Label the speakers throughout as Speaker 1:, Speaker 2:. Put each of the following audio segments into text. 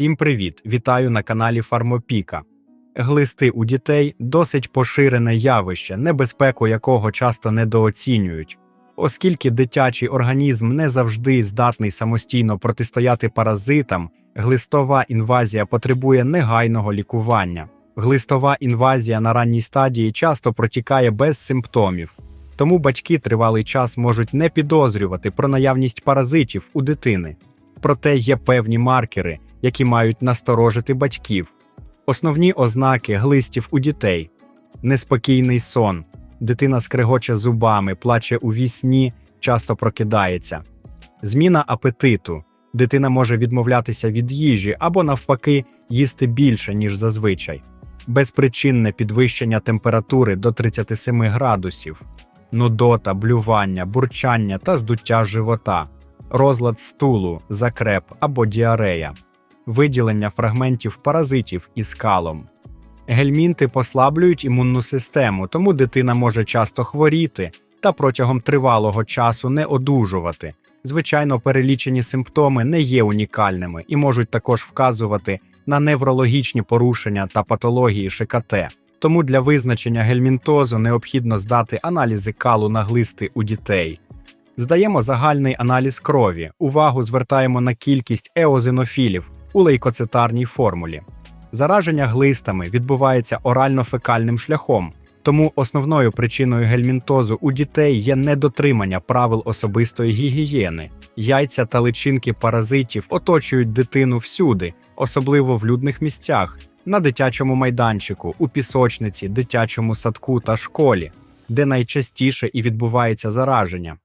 Speaker 1: Всім привіт! Вітаю на каналі Фармопіка. Глисти у дітей досить поширене явище, небезпеку якого часто недооцінюють. Оскільки дитячий організм не завжди здатний самостійно протистояти паразитам, глистова інвазія потребує негайного лікування. Глистова інвазія на ранній стадії часто протікає без симптомів, тому батьки тривалий час можуть не підозрювати про наявність паразитів у дитини. Проте є певні маркери, які мають насторожити батьків. Основні ознаки глистів у дітей: неспокійний сон, дитина скрегоче зубами, плаче у вісні, часто прокидається, зміна апетиту. Дитина може відмовлятися від їжі або, навпаки, їсти більше, ніж зазвичай, безпричинне підвищення температури до 37 градусів, нудота, блювання, бурчання та здуття живота, розлад стулу, закреп або діарея, виділення фрагментів паразитів із калом. Гельмінти послаблюють імунну систему, тому дитина може часто хворіти та протягом тривалого часу не одужувати. Звичайно, перелічені симптоми не є унікальними і можуть також вказувати на неврологічні порушення та патології ШКТ. Тому для визначення гельмінтозу необхідно здати аналізи калу на глисти у дітей. Здаємо загальний аналіз крові. Увагу звертаємо на кількість еозинофілів у лейкоцитарній формулі. Зараження глистами відбувається орально-фекальним шляхом, тому основною причиною гельмінтозу у дітей є недотримання правил особистої гігієни. Яйця та личинки паразитів оточують дитину всюди, особливо в людних місцях, на дитячому майданчику, у пісочниці, дитячому садку та школі, де найчастіше і відбувається зараження.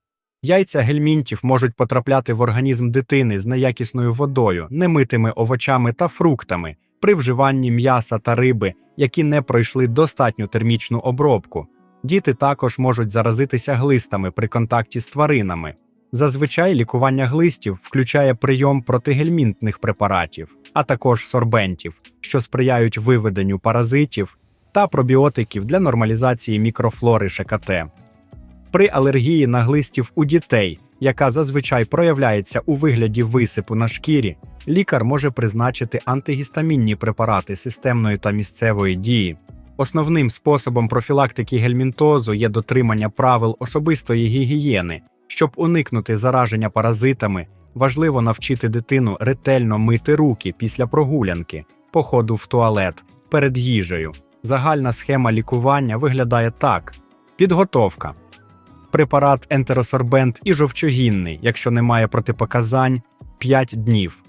Speaker 1: Яйця гельмінтів можуть потрапляти в організм дитини з неякісною водою, немитими овочами та фруктами при вживанні м'яса та риби, які не пройшли достатню термічну обробку. Діти також можуть заразитися глистами при контакті з тваринами. Зазвичай лікування глистів включає прийом протигельмінтних препаратів, а також сорбентів, що сприяють виведенню паразитів та пробіотиків для нормалізації мікрофлори ШКТ. При алергії на глистів у дітей, яка зазвичай проявляється у вигляді висипу на шкірі, лікар може призначити антигістамінні препарати системної та місцевої дії. Основним способом профілактики гельмінтозу є дотримання правил особистої гігієни. Щоб уникнути зараження паразитами, важливо навчити дитину ретельно мити руки після прогулянки, походу в туалет, перед їжею. Загальна схема лікування виглядає так: підготовка препарат ентеросорбент і жовчогінний, якщо немає протипоказань 5 днів.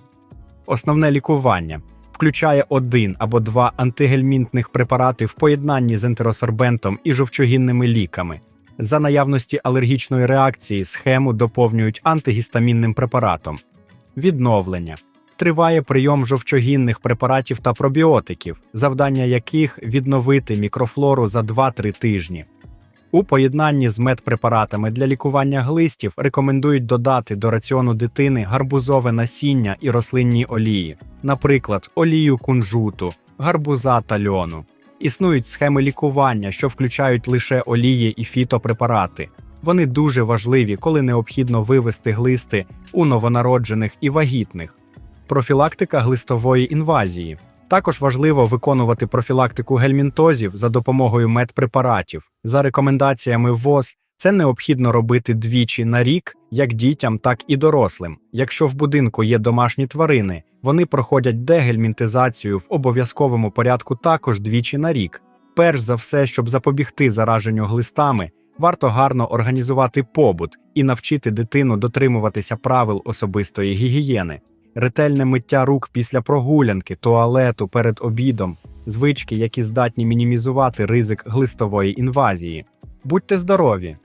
Speaker 1: Основне лікування включає один або два антигельмінтних препарати в поєднанні з ентеросорбентом і жовчогінними ліками. За наявності алергічної реакції схему доповнюють антигістамінним препаратом. Відновлення триває прийом жовчогінних препаратів та пробіотиків, завдання яких відновити мікрофлору за 2-3 тижні. У поєднанні з медпрепаратами для лікування глистів рекомендують додати до раціону дитини гарбузове насіння і рослинні олії, наприклад, олію кунжуту, гарбуза та льону. Існують схеми лікування, що включають лише олії і фітопрепарати. Вони дуже важливі, коли необхідно вивести глисти у новонароджених і вагітних. Профілактика глистової інвазії. Також важливо виконувати профілактику гельмінтозів за допомогою медпрепаратів. За рекомендаціями ВОЗ, це необхідно робити двічі на рік, як дітям, так і дорослим. Якщо в будинку є домашні тварини, вони проходять дегельмінтизацію в обов'язковому порядку також двічі на рік. Перш за все, щоб запобігти зараженню глистами, варто гарно організувати побут і навчити дитину дотримуватися правил особистої гігієни ретельне миття рук після прогулянки, туалету перед обідом, звички, які здатні мінімізувати ризик глистової інвазії. Будьте здорові!